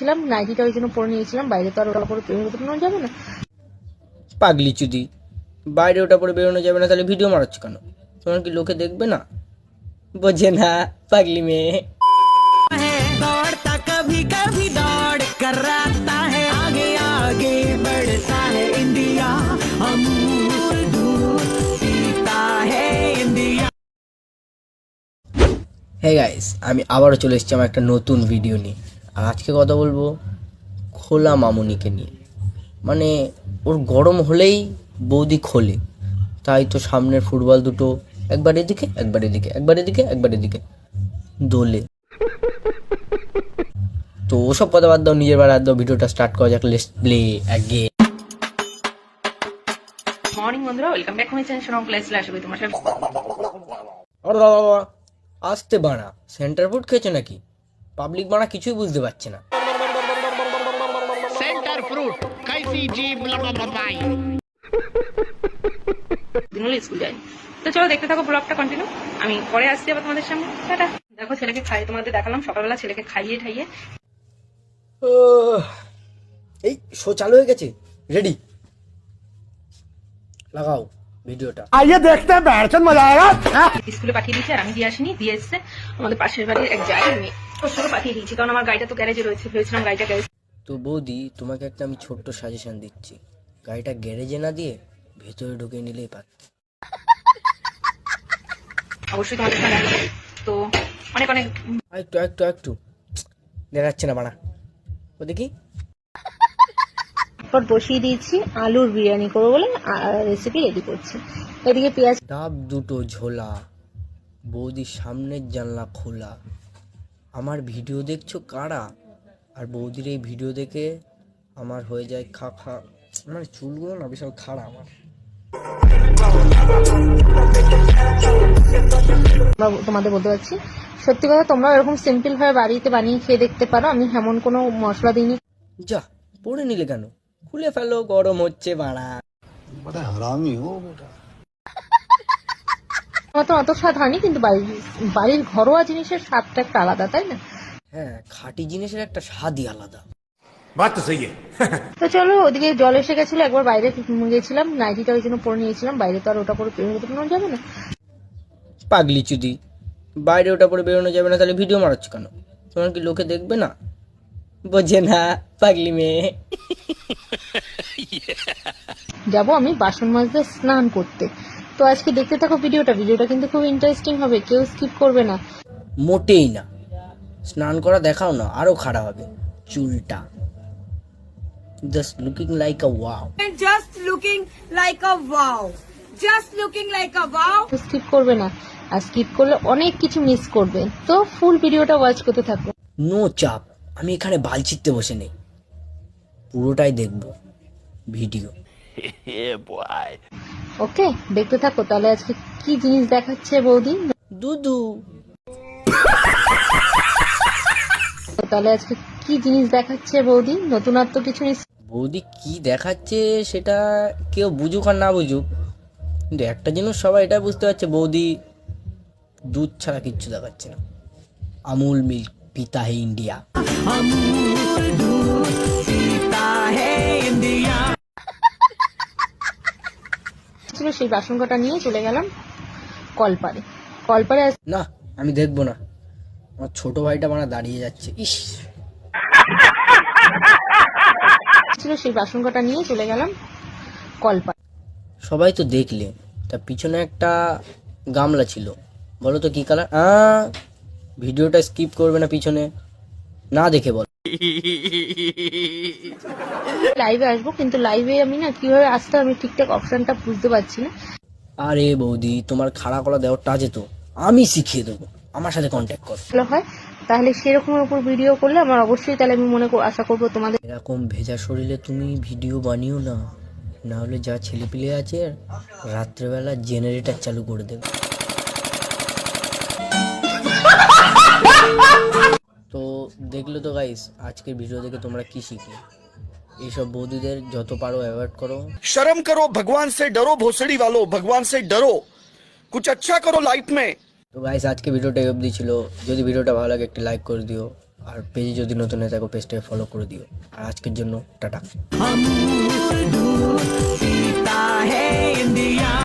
ছিলাম নাইটিটা ওই জন্য পরে নিয়েছিলাম, বাইরে তো আর ওটা পরে বেরোনো যাবে না। পাগলি চুদি। বাইরে ওটা পরে বেরোনো যাবে না, তাহলে ভিডিও মারাচ্ছ কেন? তোমার কি লোকে দেখবে না? বোঝে না, পাগলি মেয়ে। হে গাইস আমি আবারও চলে এসেছি আমার একটা নতুন ভিডিও নিয়ে। আর আজকে কথা বলব খোলা মামুনিকে নিয়ে। মানে ওর গরম হলেই বৌদি খোলে। তাই তো সামনের ফুটবল দুটো একবার এদিকে একবার এদিকে একবার এদিকে একবার এদিকে দোলে। তো ওসব কথা বাদ দাও নিজের বার দাও ভিডিওটা স্টার্ট করা যাক লেটস প্লে আগে মর্নিং বন্ধুরা welcome back my channel Sonam place আশা করি তোমার সাথে আরে বাবা বাবা আসতে বানা সেন্টার ফুড খেয়েছো নাকি? পাবলিক মানা কিছুই বুঝতে পারছে না। তো চলো দেখতে থাকো ব্লগটা কন্টিনিউ আমি পরে আসছি আবার তোমাদের সামনে। টাটা। দেখো ছেলেকে খাই তোমাদের দেখালাম সকালবেলা ছেলেকে খাইয়ে ঠাইয়ে। এই শো চালু হয়ে গেছে। রেডি লাগাও ভিডিওটা। আইয়ে দেখতে ব্যাড়চন মজা স্কুলে পাঠিয়ে দিয়েছে আর আমি দিয়ে আসিনি। দিয়ে এসছে আমাদের পাশের বাড়ির এক জায়গায় মেয়ে। ওর সঙ্গে পাঠিয়ে দিয়েছি কারণ আমার গাড়িটা তো গ্যারেজে রয়েছে। ভেবেছিলাম গাড়িটা গ্যারেজ তো বৌদি তোমাকে একটা আমি ছোট্ট সাজেশন দিচ্ছি। গাড়িটা গ্যারেজে না দিয়ে ভেতরে ঢুকে নিলেই পারত। অবশ্যই তোমাদের সঙ্গে তো অনেক অনেক একটু একটু একটু দেখাচ্ছে না বানা ও দেখি। পর বসিয়ে দিয়েছি আলুর বিরিয়ানি করব বলে রেসিপি রেডি করছি। এদিকে পেঁয়াজ ডাব দুটো ঝোলা বৌদির সামনের জানলা খোলা। আমার ভিডিও দেখছ কারা? আর বৌদির এই ভিডিও দেখে আমার হয়ে যায় খা খা মানে চুলগুলো না বিশাল খাড়া আমার। তোমাদের বলতে পারছি সত্যি কথা তোমরা এরকম সিম্পল ভাবে বাড়িতে বানিয়ে খেয়ে দেখতে পারো আমি এমন কোনো মশলা দিইনি। যা পড়ে নিলে কেন? খুলে ফেলো গরম হচ্ছে বাড়া। আমার হয়তো অত স্বাদ হয়নি কিন্তু বাড়ির বাড়ির ঘরোয়া জিনিসের স্বাদটা একটা আলাদা তাই না? হ্যাঁ খাঁটি জিনিসের একটা স্বাদই আলাদা। তো চলো ওদিকে জল এসে গেছিল একবার বাইরে গেছিলাম নাইটিটা ওই জন্য পরে নিয়েছিলাম বাইরে তো আর ওটা পরে বেরোনো যাবে না। পাগলি চুদি বাইরে ওটা পরে বেরোনো যাবে না তাহলে ভিডিও মারাচ্ছ কেন? তোমার কি লোকে দেখবে না? বোঝে না পাগলি মেয়ে। যাব আমি বাসন মাজতে স্নান করতে। তো আজকে দেখতে থাকো ভিডিওটা। ভিডিওটা কিন্তু খুব ইন্টারেস্টিং হবে কেউ স্কিপ করবে না। মোটেই না। স্নান করা দেখাও না আরও খারাপ হবে। চুলটা। Just looking like a wow just looking like a wow. Just looking like a wow. Skip করবে না। আর স্কিপ করলে অনেক কিছু মিস করবে। তো ফুল ভিডিওটা ওয়াচ করতে থাকো। নো চাপ। আমি এখানে বাল ছিটতে বসে নেই। পুরোটাই দেখব। ভিডিও ওকে দেখতে থাকো তাহলে আজকে কি জিনিস দেখাচ্ছে বৌদি? দুদু তাহলে আজকে কি জিনিস দেখাচ্ছে বৌদি? নতুনত্ব কিছু বৌদি কি দেখাচ্ছে সেটা কেউ বুঝুক আর না বুঝুক। কিন্তু একটা জিনিস সবাই এটা বুঝতে পারছে বৌদি দুধ ছাড়া কিচ্ছু দেখাচ্ছে না। আমুল মিল্ক পিতা হে ইন্ডিয়া। ছিল সেই বাসনকটা নিয়ে চলে গেলাম কলপারে। কলপারে না আমি দেখব না। আমার ছোট ভাইটা মানে দাঁড়িয়ে যাচ্ছে। ইস। ছিল সেই বাসনকটা নিয়ে চলে গেলাম কলপারে। সবাই তো দেখলে তার পিছনে একটা গামলা ছিল। বলো তো কি কালার ভিডিওটা স্কিপ করবে না পিছনে? না দেখে বল। লাইভে আসব কিন্তু লাইভে আমি না কীভাবে আসতে আমি ঠিকঠাক অপশনটা বুঝতে পারছি না। আরে বৌদি তোমার খাড়া করা দেওয়ারটা আছে তো আমি শিখিয়ে দেবো। আমার সাথে কন্ট্যাক্ট কর। ভালো হয় তাহলে সেরকমের উপর ভিডিও করলে আমার অবশ্যই তাহলে আমি মনে আশা করব তোমাদের এরকম ভেজা শরীরে তুমি ভিডিও বানিও না না হলে যা ছেলেপিলে আছে রাত্রেবেলা জেনারেটর চালু করে দেবে। তো দেখলে তো গাইস আজকের ভিডিও দেখে তোমরা কি শিখলে এইসব বৌদিদের যত পারো অ্যাভয়েড করো शर्म करो भगवान से डरो भोसड़ी वालों भगवान से डरो कुछ अच्छा करो लाइफ में তো গাইস আজকে ভিডিওটা এই অবধি ছিল যদি ভিডিওটা ভালো লাগে একটি লাইক করে দিও আর পেজে যদি নতুন হয়ে থাকো পেজটাকে ফলো করে দিও আর আজকের জন্য টাটা अमूल दूध